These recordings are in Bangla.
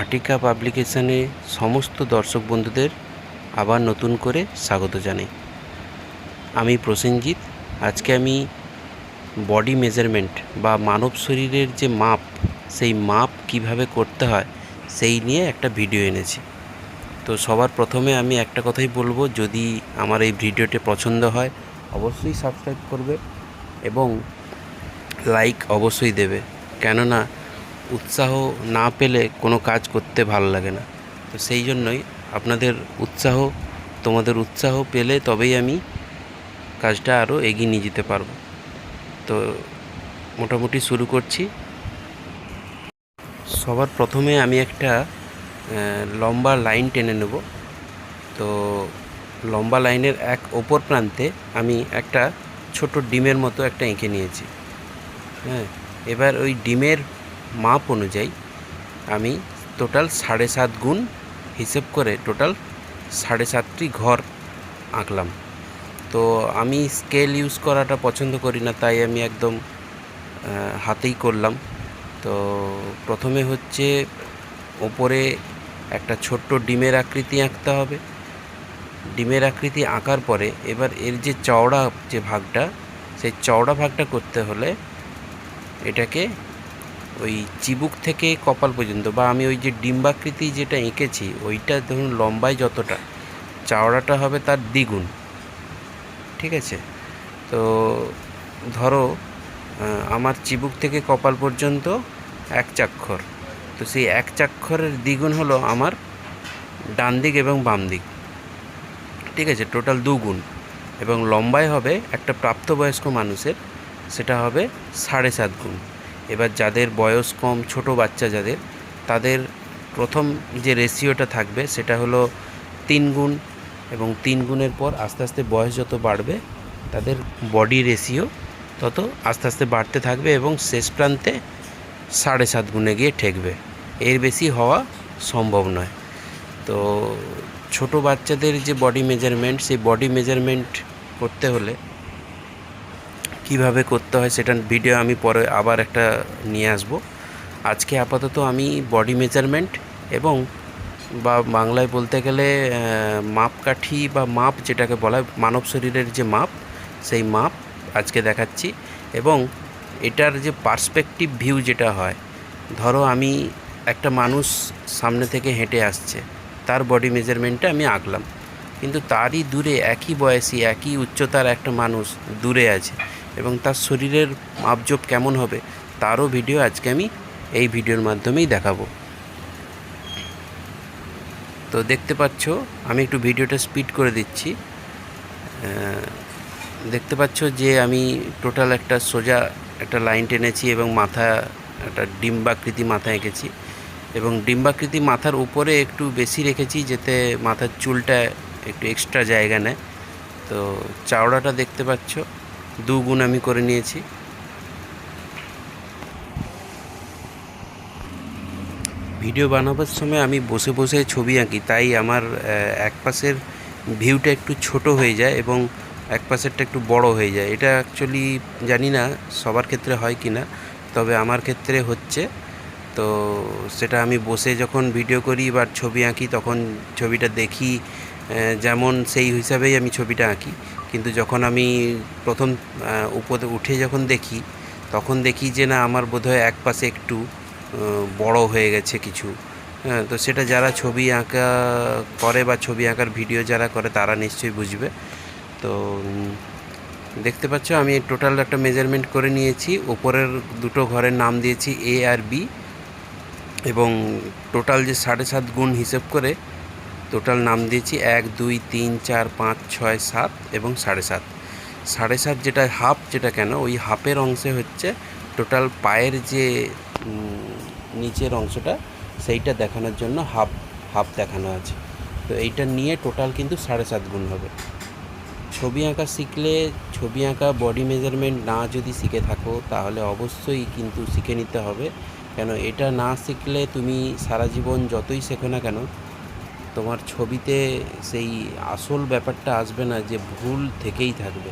আটিকা পাবলিকেশনে সমস্ত দর্শক বন্ধুদের আবার নতুন করে স্বাগত জানাই। আমি প্রসেনজিৎ, আজকে আমি বডি মেজারমেন্ট বা মানব শরীরের যে মাপ, সেই মাপ কীভাবে করতে হয়, সেই নিয়ে একটা ভিডিও এনেছি। তো সবার প্রথমে আমি একটা কথাই বলব, যদি আমার এই ভিডিওটি পছন্দ হয়, অবশ্যই সাবস্ক্রাইব করবে এবং লাইক অবশ্যই দেবে। কেননা উৎসাহ না পেলে কোনো কাজ করতে ভালো লাগে না। তো সেই জন্যই আপনাদের উৎসাহ, তোমাদের উৎসাহ পেলে তবেই আমি কাজটা আরও এগিয়ে নিয়ে যেতে পারব। তো মোটামুটি শুরু করছি। সবার প্রথমে আমি একটা লম্বা লাইন টেনে নেব। তো লম্বা লাইনের এক ওপর প্রান্তে আমি একটা ছোট ডিমের মতো একটা এঁকে নিয়েছি। হ্যাঁ এবার ওই ডিমের মাপ অনুযায়ী আমি টোটাল সাড়ে সাত গুণ হিসেব করে টোটাল সাড়ে সাতটি ঘর আঁকলাম। তো আমি স্কেল ইউজ করাটা পছন্দ করি না, তাই আমি একদম হাতেই করলাম। তো প্রথমে হচ্ছে ওপরে একটা ছোট্ট ডিমের আকৃতি আঁকতে হবে। ডিমের আকৃতি আঁকার পরে এবার এর যে চওড়া যে ভাগটা, সেই চওড়া ভাগটা করতে হলে এটাকে ওই চিবুক থেকে কপাল পর্যন্ত বা আমি ওই যে ডিম্বাকৃতি যেটা এঁকেছি, ওইটা ধরুন লম্বায় যতটা, চওড়াটা হবে তার দ্বিগুণ। ঠিক আছে? তো ধরো আমার চিবুক থেকে কপাল পর্যন্ত এক চাক্ষর। তো সেই এক চাক্ষরের দ্বিগুণ হলো আমার ডান দিক এবং বাম দিক। ঠিক আছে? টোটাল দুগুণ। এবং লম্বায় হবে একটা প্রাপ্তবয়স্ক মানুষের, সেটা হবে সাড়ে সাত গুণ। এবার যাদের বয়স কম, ছোট বাচ্চা যাদের, তাদের প্রথম যে রেশিওটা থাকবে সেটা হলো তিন গুণ এবং তিন গুণের পর আস্তে আস্তে বয়স যত বাড়বে, তাদের বডি রেশিও তত আস্তে আস্তে বাড়তে থাকবে এবং শেষ প্রান্তে সাড়ে সাত গুণে গিয়ে ঠেকবে। এর বেশি হওয়া সম্ভব নয়। তো ছোট বাচ্চাদের যে বডি মেজারমেন্ট সেই বডি মেজারমেন্ট করতে হলে কীভাবে করতে হয় সেটার ভিডিও আমি পরে আবার একটা নিয়ে আসব। আজকে আপাতত আমি বডি মেজারমেন্ট এবং বা বাংলায় বলতে গেলে মাপকাঠি বা মাপ যেটাকে বলা হয়, মানব শরীরের যে মাপ, সেই মাপ আজকে দেখাচ্ছি এবং এটার যে পার্সপেক্টিভ ভিউ যেটা হয়, ধরো আমি একটা মানুষ সামনে থেকে হেঁটে আসছে, তার বডি মেজারমেন্টটা আমি আঁকলাম, কিন্তু তারই দূরে একই বয়সী, একই উচ্চতার একটা মানুষ দূরে আছে এবং তার শরীরের মাপজোপ কেমন হবে তারও ভিডিও আজকে আমি এই ভিডিওর মাধ্যমেই দেখাবো। তো দেখতে পাচ্ছ, আমি একটু ভিডিওটা স্পিড করে দিচ্ছি। দেখতে পাচ্ছ যে আমি টোটাল একটা সোজা একটা লাইন টেনেছি এবং মাথা, একটা ডিম্বাকৃতি মাথা এঁকেছি এবং ডিম্বাকৃতি মাথার উপরে একটু বেশি রেখেছি যাতে মাথার চুলটা একটু এক্সট্রা জায়গা নেয়। তো চাওড়াটা দেখতে পাচ্ছ। দুগুণ আমি করে নিয়েছি। ভিডিও বানাবার সময় আমি বসে বসে ছবি আঁকি, তাই আমার এক পাশের ভিউটা একটু ছোট হয়ে যায় এবং এক পাশেরটা একটু বড় হয়ে যায়। এটা অ্যাকচুয়ালি জানি না সবার ক্ষেত্রে হয় কি না তবে আমার ক্ষেত্রে হচ্ছে। তো সেটা আমি বসে যখন ভিডিও করি বা ছবি আঁকি, তখন ছবিটা দেখি যেমন সেই হিসাবেই আমি ছবিটা আঁকি। কিন্তু যখন আমি প্রথম উপরে উঠে যখন দেখি, তখন দেখি যে না, আমার বোধহয় এক পাশে একটু বড় হয়ে গেছে কিছু। হ্যাঁ তো সেটা যারা ছবি আঁকা করে বা ছবি আঁকার ভিডিও যারা করে, তারা নিশ্চয়ই বুঝবে। তো দেখতে পাচ্ছ, আমি টোটাল একটা মেজারমেন্ট করে নিয়েছি। ওপরের দুটো ঘরের নাম দিয়েছি এ আর বি এবং টোটাল যে সাড়ে সাত গুণ হিসেব করে টোটাল নাম দিয়েছি এক, দুই, তিন, চার, পাঁচ, ছয়, সাত এবং সাড়ে সাত। সাড়ে সাত যেটা হাফ যেটা কেন, ওই হাফের অংশে হচ্ছে টোটাল পায়ের যে নিচের অংশটা, সেইটা দেখানোর জন্য হাফ হাফ দেখানো আছে। তো এইটা নিয়ে টোটাল কিন্তু সাড়ে সাত গুণ হবে। ছবি আঁকা শিখলে, ছবি আঁকা বডি মেজারমেন্ট না যদি শিখে থাকো, তাহলে অবশ্যই কিন্তু শিখে নিতে হবে। কেন, এটা না শিখলে তুমি সারা জীবন যতই শেখো না কেন তোমার ছবিতে সেই আসল ব্যাপারটা আসবে না যে ভুল থেকেই থাকবে।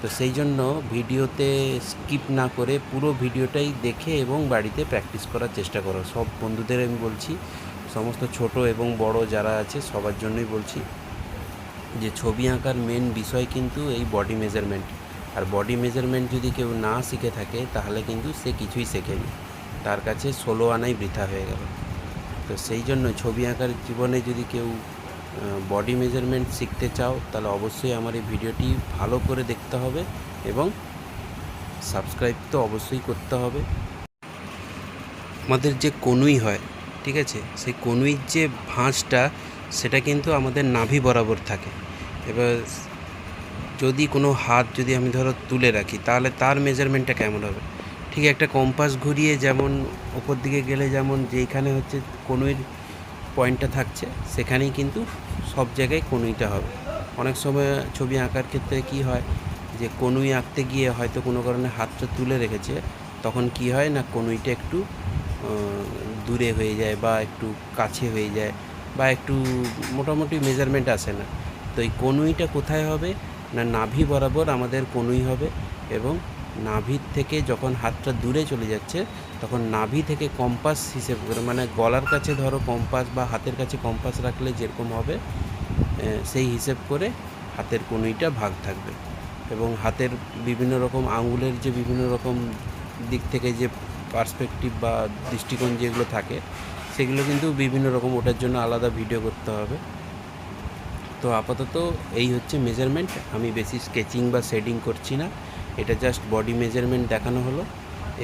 তো সেই জন্য ভিডিওতে স্কিপ না করে পুরো ভিডিওটাই দেখে এবং বাড়িতে প্র্যাকটিস করার চেষ্টা করো। সব বন্ধুদের আমি বলছি, সমস্ত ছোট এবং বড় যারা আছে সবার জন্যই বলছি যে ছবি আঁকার মেন বিষয় কিন্তু এই বডি মেজারমেন্ট আর বডি মেজারমেন্ট যদি কেউ না শিখে থাকে, তাহলে কিন্তু সে কিছুই শেখেনি। তার কাছে ষোলো আনাই বৃথা হয়ে গেল। তো সেই জন্য ছবি আঁকার জীবনে যদি কেউ বডি মেজারমেন্ট শিখতে চাও, তাহলে অবশ্যই আমার এই ভিডিওটি ভালো করে দেখতে হবে এবং সাবস্ক্রাইব তো অবশ্যই করতে হবে। আমাদের যে কনুই হয়, ঠিক আছে? সেই কনুইর যে ভাঁজটা, সেটা কিন্তু আমাদের নাভি বরাবর থাকে। এবার যদি কোনো হাত যদি আমি ধরো তুলে রাখি, তাহলে তার মেজারমেন্টটা কেমন হবে? ঠিক একটা কম্পাস ঘুরিয়ে যেমন ওপর দিকে গেলে যেমন যেখানে হচ্ছে কনুইর পয়েন্টটা থাকছে, সেখানেই কিন্তু সব জায়গায় কনুইটা হবে। অনেক সময় ছবি আঁকার ক্ষেত্রে কি হয় যে কনুই আঁকতে গিয়ে হয়তো কোনো কারণে হাতটা তুলে রেখেছে, তখন কি হয় না কনুইটা একটু দূরে হয়ে যায় বা একটু কাছে হয়ে যায় বা একটু মোটামুটি মেজারমেন্ট আসে না। তো এই কনুইটা কোথায় হবে না নাভি বরাবর আমাদের কনুই হবে এবং নাভির থেকে যখন হাতটা দূরে চলে যাচ্ছে, তখন নাভি থেকে কম্পাস হিসেব করে মানে গলার কাছে ধরো কম্পাস বা হাতের কাছে কম্পাস রাখলে যেরকম হবে সেই হিসেব করে হাতের কনুইটা ভাগ থাকবে। এবং হাতের বিভিন্ন রকম আঙুলের যে বিভিন্ন রকম দিক থেকে যে পার্সপেক্টিভ বা দৃষ্টিকোণ যেগুলো থাকে, সেগুলো কিন্তু বিভিন্ন রকম ওটার জন্য আলাদা ভিডিও করতে হবে। তো আপাতত এই হচ্ছে মেজারমেন্ট আমি বেশি স্কেচিং বা শেডিং করছি না। এটা জাস্ট বডি মেজারমেন্ট দেখানো হলো।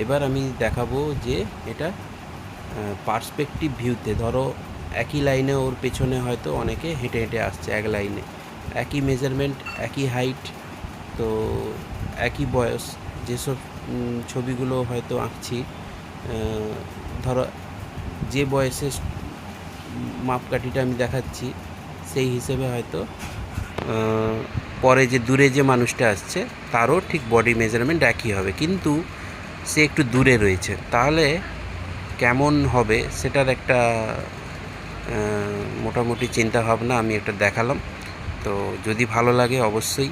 এবার আমি দেখাবো যে এটা পার্সপেক্টিভ ভিউতে ধরো একই লাইনে ওর পেছনে হয়তো অনেকে হেঁটে হেঁটে আসছে এক লাইনে একই মেজারমেন্ট একই হাইট তো একই বয়স, যেসব ছবিগুলো হয়তো আঁকছি ধরো যে বয়সে মাপকাঠিটা আমি দেখাচ্ছি, সেই হিসেবে হয়তো পরে যে দূরে যে মানুষটা আসছে, তারও ঠিক বডি মেজারমেন্ট একই হবে। কিন্তু সে একটু দূরে রয়েছে। তাহলে কেমন হবে সেটার একটা মোটামুটি চিন্তা ভাবনা আমি একটা দেখালাম। তো যদি ভালো লাগে অবশ্যই,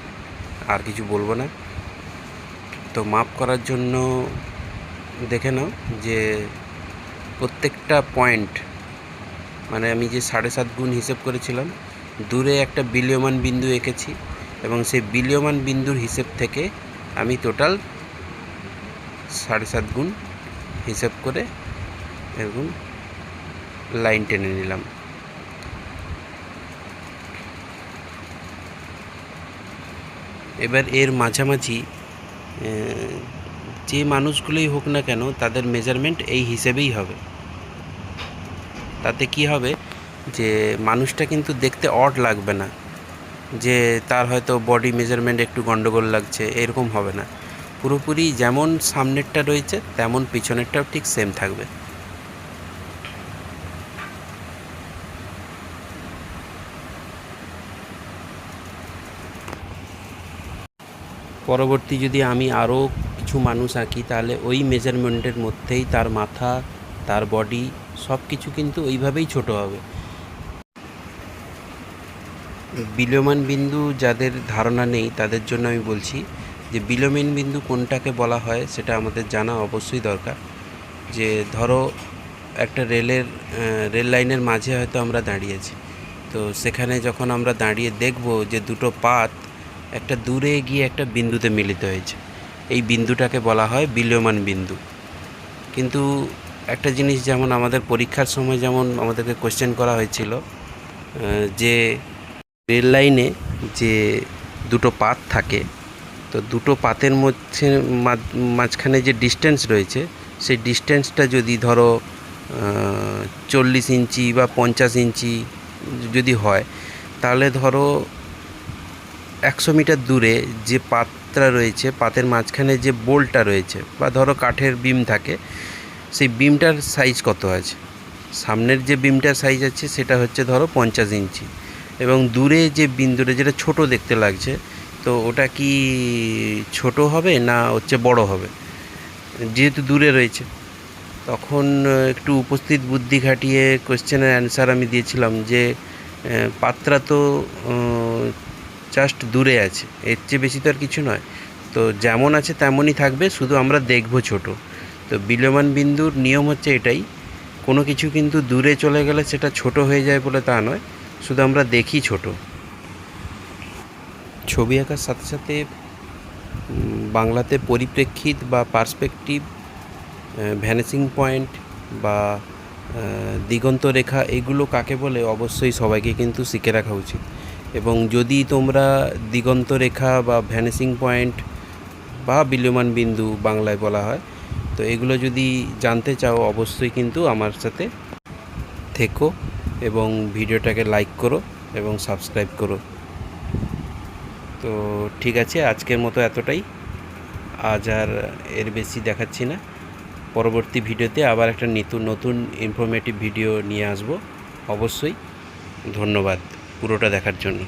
আর কিছু বলব না। তো মাপ করার জন্য দেখে নাও যে প্রত্যেকটা পয়েন্ট মানে আমি যে সাড়ে সাত গুণ হিসেব করেছিলাম, দূরে একটা বিলিয়মান বিন্দু এঁকেছি। এবং সেই বিলীয়মান বিন্দুর হিসেব থেকে আমি টোটাল সাড়ে সাত গুণ হিসেব করে এরকম লাইন টেনে নিলাম। এবার এর মাঝামাঝি যে মানুষগুলোই হোক না কেন, তাদের মেজারমেন্ট এই হিসেবেই হবে। তাতে কি হবে? যে মানুষটা কিন্তু দেখতে অড লাগবে না। যে তার হয়তো বডি মেজারমেন্ট একটু গন্ডগোল লাগছে, এরকম হবে না। পুরোপুরি যেমন সামনেরটা রয়েছে, তেমন পিছনেরটাও ঠিক সেম থাকবে। পরবর্তী যদি আমি আরও কিছু মানুষ আঁকি, তাহলে ওই মেজারমেন্টের মধ্যেই তার মাথা, তার বডি সব কিছু কিন্তু ওইভাবেই ছোট হবে। বিলোমান বিন্দু যাদের ধারণা নেই, তাদের জন্য আমি বলছি যে বিলোমেন বিন্দু কোনটাকে বলা হয় সেটা আমাদের জানা অবশ্যই দরকার। যে ধরো একটা রেলের রেল লাইনের মাঝে হয়তো আমরা দাঁড়িয়েছি। তো সেখানে যখন আমরা দাঁড়িয়ে দেখব যে দুটো পাত একটা দূরে গিয়ে একটা বিন্দুতে মিলিত হয়েছে, এই বিন্দুটাকে বলা হয় বিলীয়মান বিন্দু। কিন্তু একটা জিনিস যেমন আমাদের পরীক্ষার সময় যেমন আমাদেরকে কোশ্চেন করা হয়েছিল যে রেল লাইনে যে দুটো পাত থাকে, তো দুটো পাতের মধ্যে মাঝ- মাঝখানে যে ডিস্টেন্স রয়েছে, সেই ডিস্টেন্সটা যদি ধরো চল্লিশ ইঞ্চি বা পঞ্চাশ ইঞ্চি যদি হয়, তাহলে ধরো একশো মিটার দূরে যে পাতটা রয়েছে পাতের মাঝখানে যে বোল্টটা রয়েছে, বা ধরো কাঠের বিম থাকে, সেই বিমটার সাইজ কত আছে? সামনের যে বিমটার সাইজ আছে, সেটা হচ্ছে ধরো পঞ্চাশ ইঞ্চি। এবং দূরে যে বিন্দুটা যেটা ছোট দেখতে লাগছে, তো ওটা কি ছোট হবে না হচ্ছে বড় হবে? যেহেতু দূরে রয়েছে। তখন একটু উপস্থিত বুদ্ধি খাটিয়ে কোশ্চেনের অ্যান্সার আমি দিয়েছিলাম যে পাত্রা তো জাস্ট দূরে আছে। এর চেয়ে বেশি তো আর কিছু নয়। তো যেমন আছে তেমনই থাকবে, শুধু আমরা দেখব ছোট। তো বিলমান বিন্দুর নিয়ম হচ্ছে এটাই। কোনো কিছু কিন্তু দূরে চলে গেলে সেটা ছোট হয়ে যায় বলে তা নয়। শুধু আমরা দেখি ছোট। ছবি আঁকার সাথে সাথে বাংলাতে পরিপ্রেক্ষিত বা পার্সপেক্টিভ ভ্যানিসিং পয়েন্ট বা দিগন্ত রেখা এগুলো কাকে বলে অবশ্যই সবাইকে কিন্তু শিখে রাখা উচিত। এবং যদি তোমরা দিগন্ত রেখা বা ভ্যানিসিং পয়েন্ট বা বিলীয়মান বিন্দু বাংলায় বলা হয়, তো এগুলো যদি জানতে চাও অবশ্যই কিন্তু আমার সাথে থেকো। এবং ভিডিওটাকে লাইক করো এবং সাবস্ক্রাইব করো। তো ঠিক আছে, আজকের মতো এতটাই। আজ আর এর বেশি দেখাচ্ছি না। পরবর্তী ভিডিওতে আবার একটা নতুন নতুন ইনফরমেটিভ ভিডিও নিয়ে আসব। অবশ্যই ধন্যবাদ পুরোটা দেখার জন্য।